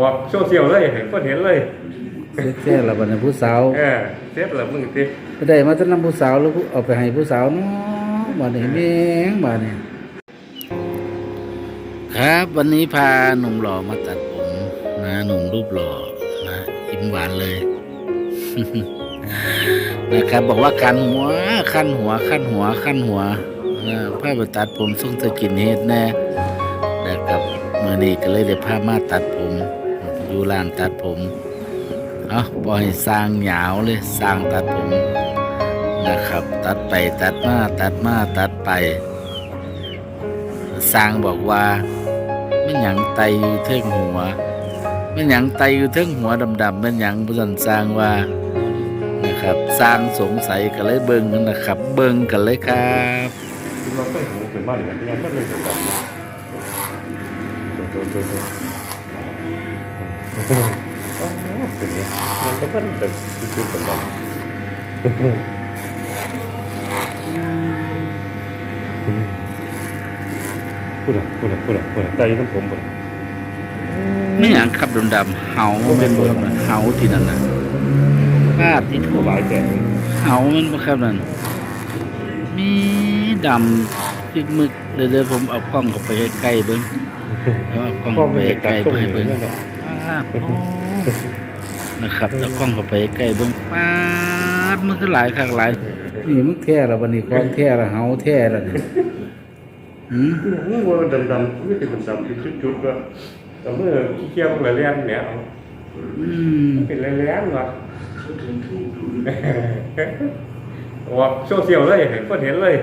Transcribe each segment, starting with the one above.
ออกโซเชียลเลยให้คนเห็นเลยเซ็กแซ่ละบัดนี้ผู้สาวเออเสร็จแล้วมึงติไปได้มาแตนำผู้สาวแล้วเอาไปให้ผู้สาวเนาะบัดนี้แม่งบัดนี้ครับ วันนี้พาหนุ่มหล่อมาตัดผมนะหนุ่มรูปหล่อนะยิ้มหวานเลยนะครับบอกว่าคันหัวคันหัวคันหัวคันหัวนะพาไปตัดผมส่งสกินเฮดแน่นะครับมื่อนี้ก็เลยได้พามาตัดผม อยู่ร้านตัดผมเอาปล่อยสร้างหยาวเลยสร้างตัดผมนะครับ ตัดไปตัดมาตัดมาตัดไป สร้างบอกว่าไม่หยังไตอยู่เทิงหัวไม่หยังไตอยู่เทิงหัวดำๆไม่หยังผู้สันสร้างว่านะครับสร้างสงสัยกันเลยเบิ่งกันนะครับ เบิ่งกันเลยครับคิดว่าเคยหูขึ้นมาหรือยังยังไม่เลยจะบอกโดน เป็นไงมันก็เป็นแบบคือๆกันบ้างพูดอะพูดอะพูดอะพูดอะใจน้ำผมหมดไม่หยังขับดำๆเห่าแม่นบ่เห่าที่นั่นน่ะพาดที่ทั่วหลายแก่เห่าม่นบ่ครับนั่นมีดำพิกมึกเดี๋ยวผมเอากล้องเข้าไปใกล้ๆเบิ่งเอากล้องไปไม่ใกล้ตัดๆต้นเพิ่งาวโอ้นะครับเอากล้องเข้าไปใกล้เบิ่งปาดมันคือหลายคักหลาย นี่มันแท้แล้วบัดนี้ของแท้แล้วเห่าแท้แล้วนี่หืมนี่ว่าดำดำไม่ใช่ดำๆเป็นจุดๆก็แต่เมื่อขี้เกียจมันเลี้ยงเนี่ยอืมเป็นเลี้ยงๆว่ะออกโซเชียลเลยให้คนเห็นเลย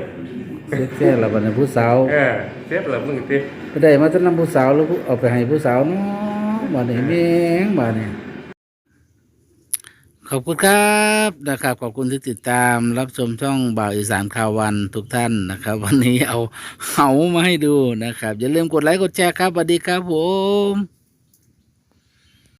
เซ็กแซ่ละบัดนี้ผู้สาวเออเสร็จแล้วมึงติไปได้มาแตนำผู้สาวแล้วเอาไปให้ผู้สาวเนาะ บัดนี้แม่งบัดนี้ขอบคุณครับนะครับขอบคุณที่ติดตามรับชมช่องบ่าวอีสานข่าววันทุกท่านนะครับ วันนี้เอาเหามาให้ดูนะครับ อย่าลืมกดไลค์กดแชร์ครับสวัสดีครับผม